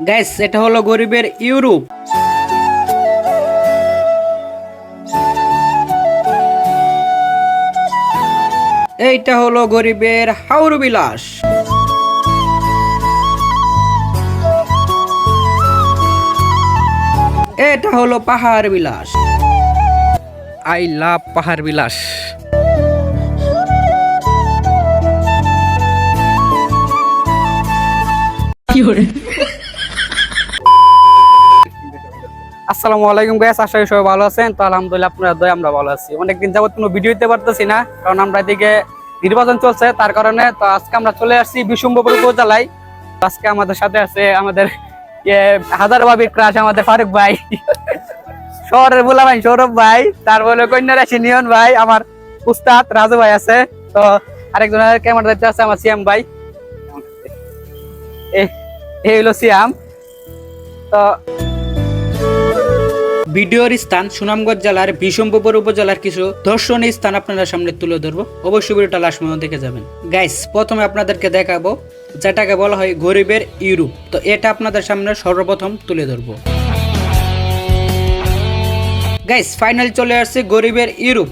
Guys এটা হলো গরিবের ইউরোপ। এইটা হলো গরিবের হাউর বিলাস এটা হলো পাহাড় বিলাস আই লাভ পাহাড় বিলাস আসসালামু আলাইকুম গাইস আশা করি সবাই ভালো আছেন। তো আলহামদুলিল্লাহ আপনারা দয় আমরা ভালো আছি। অনেকদিন যাবত কোনো ভিডিও দিতে পারতেছি না, কারণ আমরা এদিকে নির্বাচন চলছে, তার কারণে তো আজকে আমরা চলে আসছি বিশুম্বপুর উপজেলায়। আজকে আমাদের সাথে আছে আমাদের হাজার বাবির ক্রাশ আমাদের ফারুক ভাই। শহরের বলা ভাই সৌরভ ভাই তারপরে রাশি নিয়ন ভাই, আমার উস্তাদ রাজু ভাই আছে। তো আরেকজনের ক্যামেরা দেখতে আছে আমার সিয়াম ভাই। এই হলো সিয়াম। তো ভিডিওর স্থান সুনামগঞ্জ জেলার বিশম্বপুর উপজেলার কিছু দর্শনীয় স্থান আপনাদের সামনে তুলে ধরবো। অবশ্যই ভিডিওটা লাস্ট পর্যন্ত দেখে যাবেন। গাইস প্রথমে আপনাদেরকে দেখাবো, যেটাকে বলা হয় গরিবের ইউরোপ। তো এটা আপনাদের সামনে সর্বপ্রথম তুলে ধরবো। গাইস ফাইনাল চলে আসছে গরিবের ইউরোপ।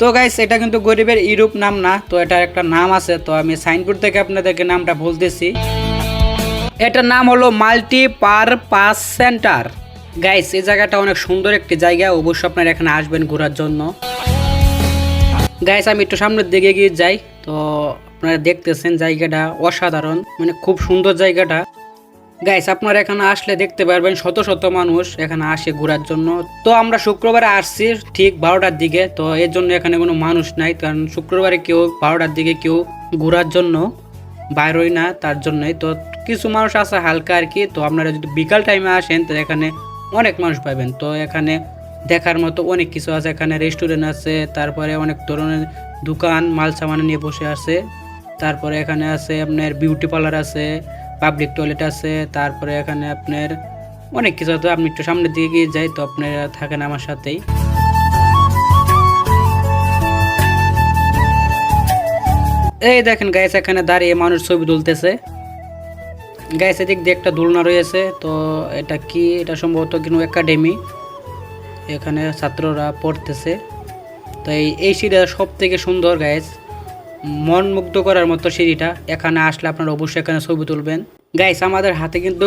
তো গাইস এটা কিন্তু গরিবের ইউরোপ নাম না, তো এটার একটা নাম আছে। তো আমি সাইনবোর্ড থেকে আপনাদেরকে নামটা বলতেছি। এটার নাম হলো মাল্টি পারপাস সেন্টার। গাইস এই জায়গাটা অনেক সুন্দর একটি জায়গা, অবশ্যই আপনারা এখানে আসবেন ঘোরার জন্য। গাইস আমি একটু সামনের দিকে গিয়ে যাই, তো আপনারা দেখতেছেন জায়গাটা অসাধারণ মানে খুব সুন্দর জায়গাটা। গাইস আপনারা এখানে আসলে দেখতে পারবেন শত শত মানুষ এখানে আসে ঘোরার জন্য। তো আমরা শুক্রবারে আসছি ঠিক বারোটার দিকে, তো এর জন্য এখানে কোনো মানুষ নাই, কারণ শুক্রবারে কেউ বারোটার দিকে কেউ ঘোরার জন্য বাইরই না, তার জন্যই। তো কিছু মানুষ আছে হালকা আর কি, তো আপনারা যদি বিকাল টাইমে আসেন, তো এখানে অনেক মানুষ পাবেন তো এখানে দেখার মতো অনেক কিছু আছে। এখানে রেস্টুরেন্ট আছে, তারপরে অনেক ধরনের দোকান, মাল সামান নিয়ে বসে আছে। তারপরে এখানে আছে আপনার বিউটি পার্লার আছে পাবলিক টয়লেট আছে। তারপরে এখানে আপনার অনেক কিছু আছে। আপনি একটু সামনের দিকে গিয়ে যাই তো আপনারা থাকেন আমার সাথেই। এই দেখেন গাইস এখানে দাঁড়িয়ে মানুষ ছবি তুলতেছে। গাইস এদিক দিয়ে একটা দোলনা রয়েছে, তো এটা কি? এটা সম্ভবত কিন্তু একাডেমি এখানে ছাত্ররা পড়তেছে। তো এই এই সিঁড়িটা সব থেকে সুন্দর গাইস মন মুগ্ধ করার মতো সিঁড়িটা। এখানে আসলে আপনারা অবশ্যই এখানে ছবি তুলবেন। গাইস আমাদের হাতে কিন্তু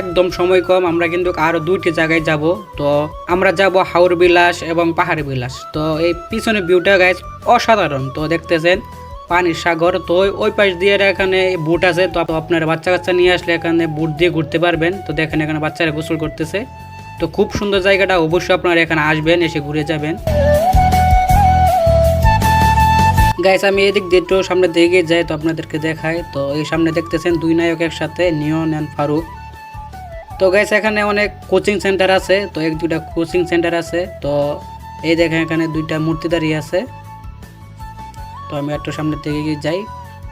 একদম সময় কম। আমরা কিন্তু আরও দুইটি জায়গায় যাব। তো আমরা যাব হাওর বিলাস এবং পাহাড়ি বিলাস। তো এই পিছনে ভিউটা গাইস অসাধারণ। তো দেখতেছেন পানির সাগর, তো ওই- পাশ দিয়ে এখানে বুট আছে, তো আপ- আপনারা বাচ্চা কাচ্চা নিয়ে আসলে এখানে বুট দিয়ে ঘুরতে পারবেন। তো দেখেন এখানে বাচ্চারা গোসল করতেছে। তো খুব সুন্দর জায়গাটা, অবশ্যই আপনারা এখানে আসবেন, এসে ঘুরে যাবেন। গাইস আমি এদিক দিয়ে একটু সামনে দিকে যাই, তো আপনাদেরকে দেখাই। তো এই সামনে দেখতেছেন দুই নায়ক একসাথে, নিয়ন অ্যান্ড ফারুক। তো গাইস এখানে অনেক কোচিং সেন্টার আছে, তো এক দুইটা কোচিং সেন্টার আছে। তো এই দেখেন এখানে দুইটা মূর্তি দাঁড়িয়ে আছে। তো আমি একটু সামনের দিকে গিয়ে যাই।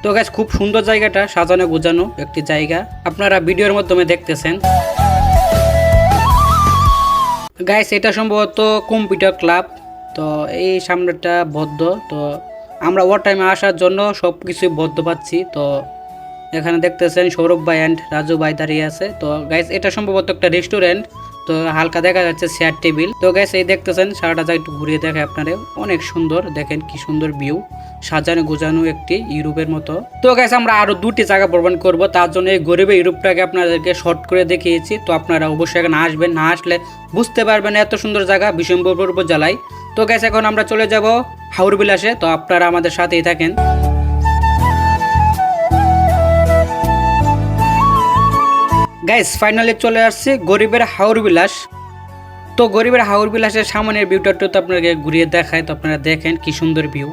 তো গাছ খুব সুন্দর জায়গাটা, সাজানো গোছানো একটি জায়গা। আপনারা ভিডিওর মাধ্যমে দেখতেছেন। গাইস এটা সম্ভবত কম্পিউটার ক্লাব। তো এই সামনেটা বদ্ধ। তো আমরা ওয়ার টাইমে আসার জন্য সব কিছুই বদ্ধ পাচ্ছি। তো এখানে দেখতেছেন সৌরভ ভাই অ্যান্ড রাজু ভাই দাঁড়িয়ে আছে। তো গাইস এটা সম্ভবত একটা রেস্টুরেন্ট তো হালকা দেখা যাচ্ছে চেয়ার টেবিল তো গাইস এই দেখতেছেন, সারাটা জায়গা একটু ঘুরিয়ে দেখে আপনারা অনেক সুন্দর, দেখেন কি সুন্দর ভিউ সাজানো গোজানো একটি ইউরোপের মতো। তো গাইস আমরা আরও দুটি জায়গা ভ্রমণ করব। তার জন্য এই গরিবের ইউরোপটাকে আপনাদেরকে শর্ট করে দেখিয়েছি। তো আপনারা অবশ্যই এখানে আসবেন। না আসলে বুঝতে পারবেন এত সুন্দর জায়গা বিশম্বরপুর উপজেলায়। তো গাইস এখন আমরা চলে যাব হাওর বিলাসে। তো আপনারা আমাদের সাথেই থাকেন। গাইস ফাইনালি চলে আসছে গরিবের হাওর বিলাস তো গরিবের হাওর বিলাসের সামনের ভিউটা তো আপনাকে ঘুরিয়ে দেখায় তো আপনারা দেখেন কি সুন্দর ভিউ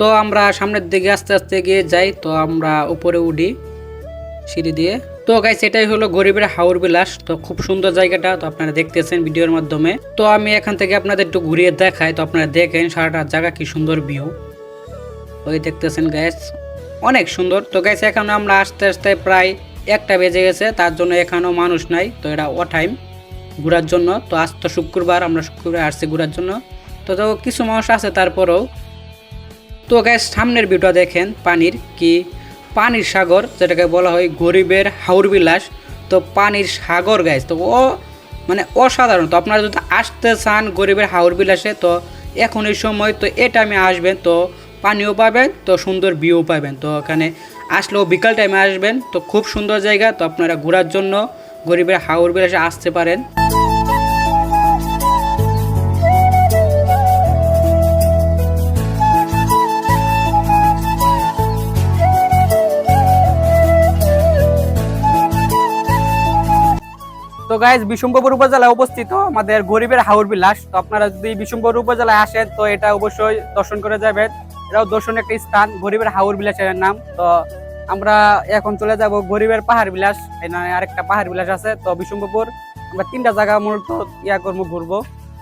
তো আমরা সামনের দিকে আস্তে আস্তে গিয়ে যাই, তো আমরা উপরে উঠি সিঁড়ি দিয়ে। তো গাইস এটাই হলো গরিবের হাওর বিলাস তো খুব সুন্দর জায়গাটা, তো আপনারা দেখতেছেন ভিডিওর মাধ্যমে। তো আমি এখান থেকে আপনাদের একটু ঘুরিয়ে দেখাই, তো আপনারা দেখেন সারাটা জায়গা কি সুন্দর ভিউ ওই দেখতেছেন গ্যাস অনেক সুন্দর। তো গ্যাস এখন আমরা আস্তে আস্তে প্রায় একটা বেজে গেছে, তার জন্য এখানেও মানুষ নাই, তো এটা ও টাইম ঘোরার জন্য। তো, আজ তো শুক্রবার, আমরা শুক্রবার আসছি ঘোরার জন্য। তো তো, কিছু মানুষ আছে তারপরেও। তো গ্যাস সামনের ভিউটা দেখেন, পানির কি? পানির সাগর, যেটাকে বলা হয় গরিবের হাউর বিলাস তো, পানির সাগর গ্যাস তো, ও মানে অসাধারণ। তো, আপনারা যদি আসতে চান গরিবের হাউর বিলাসে তো, এখন এই সময়, তো, এ টাইমে আসবেন, তো পানিও পাবেন, তো সুন্দর ভিউ পাবেন। তো ওখানে আসলেও বিকাল টাইমে আসবেন, তো খুব সুন্দর জায়গা, তো আপনারা ঘোরার জন্য গরিবের হাউর বিলাসে আসতে পারেন। তো গাইজ বিশম্বপুর উপজেলায় অবস্থিত আমাদের গরিবের হাউর বিলাস, তো আপনারা যদি বিশম্বপুর উপজেলায় আসেন, তো এটা অবশ্যই দর্শন করে যাবেন। এটাও দর্শনীয় একটা স্থান, গরিবের হাউর বিলাসের নাম। তো আমরা এখন চলে যাব গরিবের পাহাড় বিলাস। আরেকটা পাহাড় বিলাস আছে, তো বিশম্বপুর আমরা তিনটা জায়গা মূলত ইয়া করব, ঘুরবো।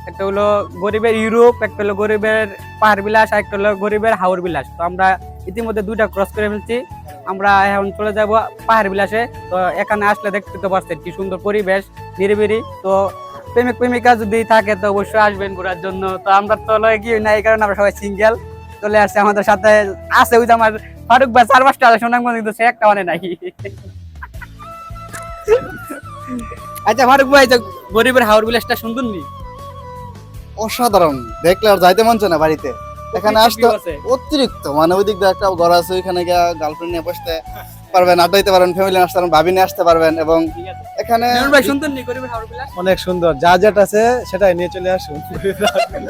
একটা হলো গরিবের ইউরোপ, একটা হলো গরিবের পাহাড় বিলাস, আর একটা হলো গরিবের হাউর বিলাস। তো আমরা ইতিমধ্যে দুইটা ক্রস করে ফেলছি। আমরা এখন চলে যাব পাহাড় বিলাসে। তো এখানে আসলে দেখতে তো পারছেন কি সুন্দর পরিবেশ নিরিবিরি তো প্রেমিক প্রেমিকা যদি থাকে তো অবশ্যই আসবেন ঘোরার জন্য। তো আমরা তো কি না এই কারণে আমরা সবাই সিঙ্গেল চলে আসছে আমাদের সাথে। আছে ওই যে আমার ফারুক ভাই চার পাঁচটা আছে সোনাঙ্গ কিন্তু সে একটা মানে নাই। আচ্ছা ফারুক ভাই তো গরিবের হাওর বিলাসটা সুন্দর নি? অসাধারণ। দেখলে আর যাইতে মন চায় না বাড়িতে। এখানে আসতে অতিরিক্ত। মানে ওই দিক দিয়ে একটা ঘর আছে ওইখানে গিয়া গার্লফ্রেন্ড নিয়ে বসতে। পারবেন আড্ডাইতে পারবেন ফ্যামিলি আসতে পারবেন ভাবি নিয়ে আসতে পারবেন এবং এখানে ভাই সুন্দর নি গরিবের হাওর অনেক সুন্দর যা যেটা আছে সেটাই নিয়ে চলে আসুন।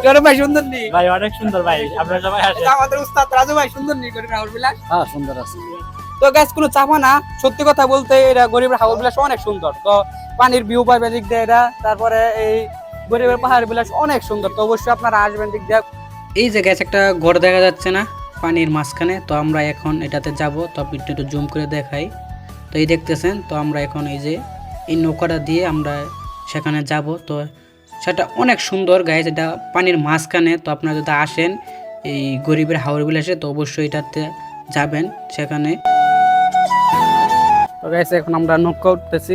গরিব ভাই সুন্দর নি? ভাই অনেক সুন্দর ভাই আপনারা সবাই আসেন। আমাদের উস্তাদ রাজু ভাই সুন্দর নি গরিবের হাওর বিলাস হ্যাঁ সুন্দর আছে। তো গাছ কোনো চাপা না। সত্যি কথা বলতে এটা গরিবের হাওর বিলাস অনেক সুন্দর। তো পানির ভিউ পাবে দিক দিয়ে এটা তারপরে এই গরিবের পাহাড় বিলাস অনেক সুন্দর। তো অবশ্যই আপনারা আসবেন দিক দিয়ে। এই যে গ্যাস একটা ঘর দেখা যাচ্ছে না? পানির মাঝখানে, তো আমরা এখন এটাতে যাব। তো আপনি একটু জুম করে দেখাই। তো এই দেখতেছেন, তো আমরা এখন এই যে এই নৌকাটা দিয়ে আমরা সেখানে যাব। তো সেটা অনেক সুন্দর গাইজ এটা পানির মাঝখানে। তো আপনারা যদি আসেন, এই গরিবের হাওর বিলাসে তো অবশ্যই এটাতে যাবেন সেখানে। এখন আমরা নৌকা উঠতেছি।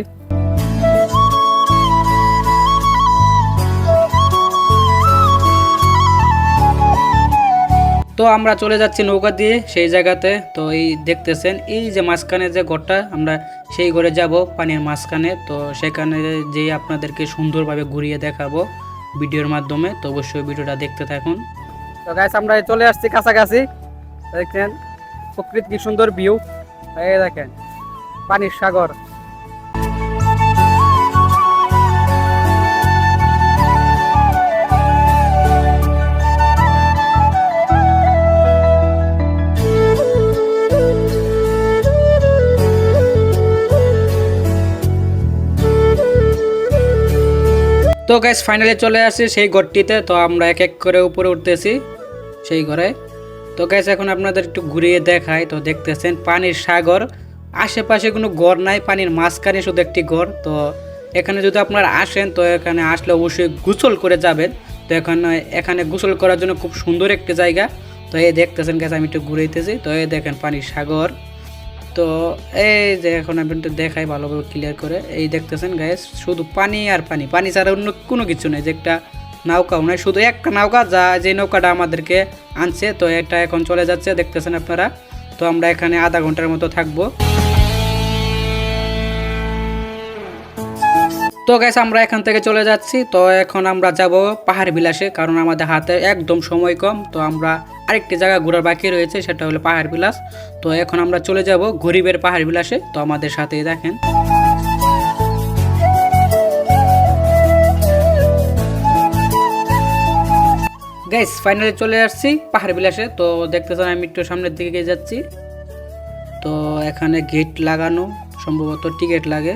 তো আমরা চলে যাচ্ছি নৌকা দিয়ে সেই জায়গাতে। তো এই দেখতেছেন, এই যে মাঝখানে যে ঘরটা, আমরা সেই ঘরে যাব পানির মাঝখানে। তো সেখানে যে আপনাদেরকে সুন্দরভাবে ঘুরিয়ে দেখাবো ভিডিওর মাধ্যমে। তো অবশ্যই ভিডিওটা দেখতে থাকুন। তো গাইস আমরা চলে আসছি কাছাকাছি। দেখছেন প্রকৃতি কি সুন্দর ভিউ এই দেখেন, পানির সাগর। তো গ্যাস ফাইনালি চলে আসছি সেই ঘরটিতে। তো আমরা এক এক করে উপরে উঠতেছি সেই ঘরে। তো গ্যাস এখন আপনাদের একটু ঘুরিয়ে দেখায় তো দেখতেছেন, পানির সাগর। আশেপাশে কোনো ঘর নাই, পানির মাঝখানে শুধু একটি ঘর। তো এখানে যদি আপনারা আসেন, তো এখানে আসলে অবশ্যই গোসল করে যাবেন। তো এখানে এখানে গোসল করার জন্য খুব সুন্দর একটি জায়গা। তো এই দেখতেছেন গ্যাস আমি একটু ঘুরাইতেছি। তো এই দেখেন পানির সাগর। তো এই যে এখন আমি একটু দেখাই ভালোভাবে ক্লিয়ার করে। এই দেখতেছেন গ্যাস শুধু পানি আর পানি। পানি ছাড়া অন্য কোনো কিছু নেই, যে একটা নৌকাও নয় শুধু একটা নৌকা যা, যে নৌকাটা আমাদেরকে আনছে। তো এটা এখন চলে যাচ্ছে, দেখতেছেন আপনারা? তো আমরা এখানে আধা ঘণ্টার মতো থাকব। তো গ্যাস আমরা এখান থেকে চলে যাচ্ছি। তো এখন আমরা যাব পাহাড় বিলাসে, কারণ আমাদের হাতে একদম সময় কম। তো আমরা আরেকটি জায়গা ঘোরার বাকি রয়েছে, সেটা হলো পাহাড় বিলাস। তো এখন আমরা চলে যাব গরিবের পাহাড় বিলাসে। তো আমাদের সাথেই দেখেন। গাইস ফাইনালি চলে আসছি পাহাড় বিলাসে। তো দেখতেছেন আমি একটু সামনের দিকে যাচ্ছি। তো এখানে গেট লাগানো, সম্ভবত টিকিট লাগে।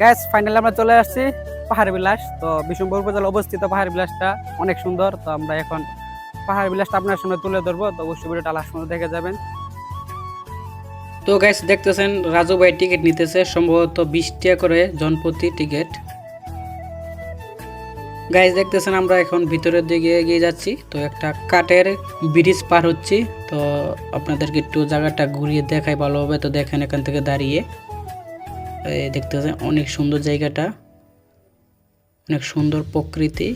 গ্যাস ফাইনালি আমরা চলে আসছি পাহাড় বিলাস। তো বিষ্ণুপুর উপজেলা অবস্থিত পাহাড় বিলাসটা অনেক সুন্দর। তো আমরা এখন পাহাড় বিলাসটা আপনার সামনে তুলে ধরবো, তো অবশ্যই ভিডিওটা লাস্ট পর্যন্ত দেখে যাবেন। তো গ্যাস দেখতেছেন, রাজু ভাই টিকিট নিতেছে, সম্ভবত বিশ টাকা করে জনপ্রতি টিকিট গাইজ দেখতেছেন, আমরা এখন ভিতরের দিকে এগিয়ে যাচ্ছি, তো একটা কাঠের ব্রিজ পার হচ্ছি, তো আপনাদেরকে একটু জায়গাটা ঘুরিয়ে দেখাই ভালোভাবে তো দেখেন এখান থেকে দাঁড়িয়ে। দেখতেছেন, অনেক সুন্দর জায়গাটা, অনেক সুন্দর প্রকৃতি।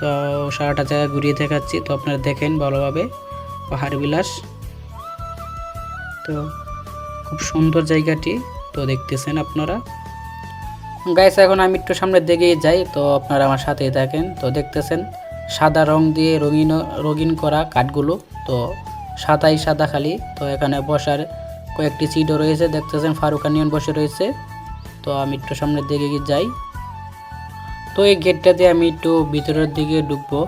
তো সারাটা জায়গা ঘুরিয়ে দেখাচ্ছি। তো আপনারা দেখেন ভালোভাবে। পাহাড় বিলাস। তো খুব সুন্দর জায়গাটি, তো দেখতেছেন আপনারা। গাইস এখন আমি একটু সামনের দিকে যাই, তো আপনারা আমার সাথেই থাকেন। তো দেখতেছেন, সাদা রং দিয়ে রঙিন রঙিন করা কাঠগুলো। তো সাদাই সাদা খালি। তো এখানে বসার কয়েকটি সিটও রয়েছে। দেখতেছেন ফারুকানিয়ন বসে রয়েছে। তো আমি একটু সামনের দিকে যাই। তো এই গেটটা দিয়ে আমি একটু ভিতরের দিকে ঢুকবো।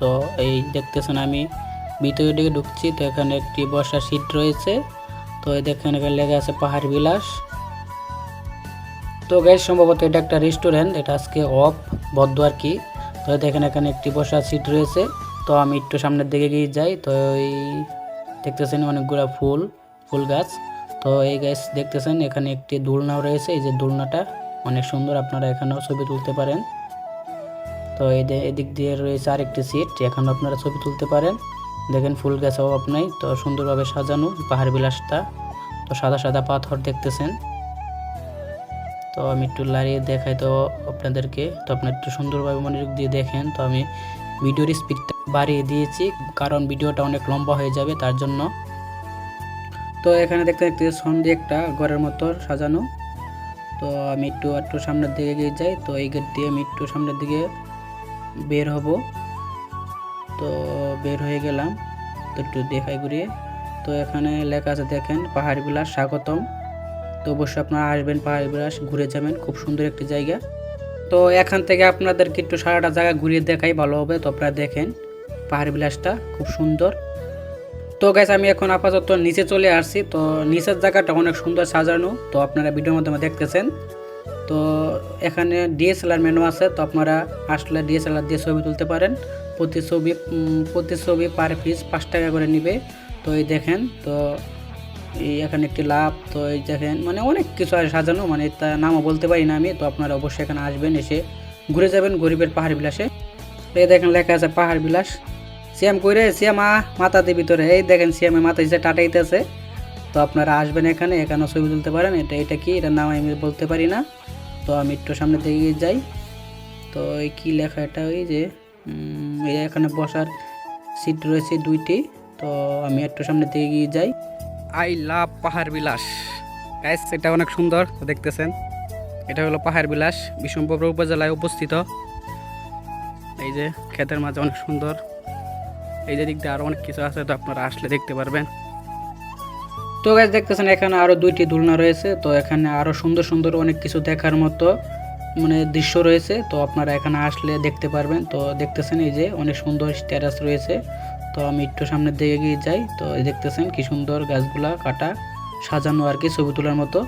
তো এই দেখতেছেন আমি ভিতরের দিকে ঢুকছি, তো এখানে একটি বসার সিট রয়েছে। তো এই দেখেন এখানে লেখা আছে পাহাড় বিলাস। তো গ্যাস সম্ভবত এটা একটা রেস্টুরেন্ট এটা আজকে অফ বদ্ধ আর কি। তো দেখেন এখানে একটি বসার সিট রয়েছে। তো আমি একটু সামনের দিকে গিয়ে যাই। তো এই দেখতেছেন অনেকগুলো ফুল ফুল গাছ। তো এই গাছ দেখতেছেন এখানে একটি দোলনাও রয়েছে, এই যে দোলনাটা। অনেক সুন্দর আপনারা এখানেও ছবি তুলতে পারেন। তো এদিক দিয়ে রয়েছে আরেকটি সিট এখানে আপনারা ছবি তুলতে পারেন। দেখেন ফুল গাছ অভাব নাই, তো সুন্দরভাবে সাজানো পাহাড় বিলাসটা। তো সাদা সাদা পাথর দেখতেছেন। তো আমি একটু লাড়িয়ে দেখাই তো আপনাদেরকে। তো আপনারা একটু সুন্দরভাবে মনোযোগ দিয়ে দেখেন। তো আমি ভিডিওর স্পিডটা বাড়িয়ে দিয়েছি, কারণ ভিডিওটা অনেক লম্বা হয়ে যাবে তার জন্য। তো এখানে দেখতে দেখতে সন্ধে একটা ঘরের মতো সাজানো। তো আমি একটু একটু সামনের দিকে গিয়ে যাই, তো এই গেট দিয়ে আমি একটু সামনের দিকে বের হব। তো বের হয়ে গেলাম, তো একটু দেখাই ঘুরিয়ে তো এখানে লেখা আছে, দেখেন, পাহাড় বিলাস, স্বাগতম। তো অবশ্যই আপনারা আসবেন পাহাড় বিলাস, ঘুরে যাবেন, খুব সুন্দর একটি জায়গা। তো এখান থেকে আপনাদেরকে একটু সারাটা জায়গা ঘুরিয়ে দেখাই, ভালো হবে। তো আপনারা দেখেন, পাহাড় বিলাসটা খুব সুন্দর। তো গাইস আমি এখন আপাতত নিচে চলে আসছি। তো নিচের জায়গাটা অনেক সুন্দর সাজানো। তো আপনারা ভিডিওর মাধ্যমে দেখতেছেন। তো এখানে ডিএসএলআর মেনু আছে। তো আপনারা আসলে ডিএসএলআর দিয়ে ছবি তুলতে পারেন। প্রতি ছবি প্রতি ছবি পার পিস পাঁচ টাকা করে নিবে। তো এই দেখেন, তো এই এখানে একটি লাভ তো এই দেখেন মানে অনেক কিছু আছে সাজানো। মানে তা নামও বলতে পারি না আমি। তো আপনারা অবশ্যই এখানে আসবেন, এসে ঘুরে যাবেন গরিবের পাহাড় বিলাসে। এই দেখেন লেখা আছে পাহাড় বিলাস। সিয়াম কইরে সিয়ামা মাথা দিয়ে ভিতরে। এই দেখেন সিয়ামে মাথা হিসেবে টাটাইতেছে তো আপনারা আসবেন এখানে, এখানেও ছবি তুলতে পারেন। এটা এটা কি? এটার নাম আমি বলতে পারি না। তো আমি একটু সামনে দিকে যাই। তো এই কি লেখা এটা ওই যে এখানে বসার সিট রয়েছে দুইটি। তো আমি একটু সামনে দিকে গিয়ে যাই। আই লাভ পাহাড় বিলাস। গাইস এটা অনেক সুন্দর দেখতেছেন। এটা হলো পাহাড় বিলাস। বিষ্ণুপুর উপজেলায় অবস্থিত। এই যে, ক্ষেতের মাঝে অনেক সুন্দর। এই যে দিক দিয়ে আরও অনেক কিছু আছে, তো আপনারা আসলে দেখতে পারবেন। তো গাছ দেখতেছেন এখানে আরও দুইটি দোলনা রয়েছে, তো এখানে আরও সুন্দর সুন্দর অনেক কিছু দেখার মতো মানে দৃশ্য রয়েছে, তো আপনারা এখানে আসলে দেখতে পারবেন। তো দেখতেছেন এই যে অনেক সুন্দর স্ট্যাটাস রয়েছে, তো আমি একটু সামনের দিকে গিয়ে যাই, তো এই দেখতেছেন কি সুন্দর গাছগুলা কাটা, সাজানো আর কি ছবি তোলার মতো।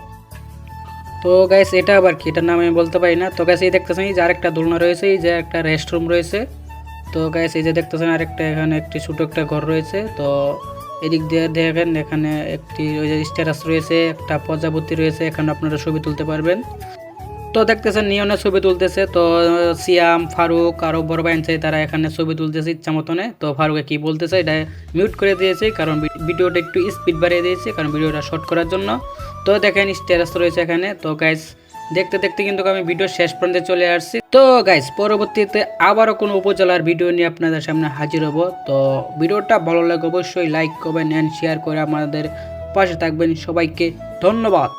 তো গাইস এটা আবার কি? এটার নাম আমি বলতে পারি না। তো গাইস এই দেখতেছেন এই যে আরেকটা দোলনা রয়েছে, এই যে একটা রেস্টরুম রয়েছে। তো গাইস এই যে দেখতেছেন আরেকটা, এখানে একটি ছোট একটা ঘর রয়েছে। তো এদিক দিয়ে দেখেন, এখানে একটি ওই যে স্ট্যাটাস রয়েছে, একটা প্রজাপতি রয়েছে, এখানে আপনারা ছবি তুলতে পারবেন। তো দেখতেছেন নিয়নের ছবি তুলতেছে। তো সিয়াম, ফারুক আরও বড় ভাই চাই তারা এখানে ছবি তুলতেছে ইচ্ছা মতনে। তো ফারুকে কি বলতেছে, এটা মিউট করে দিয়েছে, কারণ ভিডিওটা একটু স্পিড বাড়িয়ে দিয়েছে, কারণ ভিডিওটা শর্ট করার জন্য। তো দেখেন স্ট্যাটাস রয়েছে এখানে। তো গাইস দেখতে দেখতে কিন্তু আমি ভিডিও শেষ পর্যন্ত চলে আসছি। তো গাইস পরবর্তীতে আবারও কোনো উপজেলার ভিডিও নিয়ে আপনাদের সামনে হাজির হব। তো ভিডিওটা ভালো লাগে অবশ্যই লাইক করবেন অ্যান্ড শেয়ার করে আমাদের পাশে থাকবেন। সবাইকে ধন্যবাদ।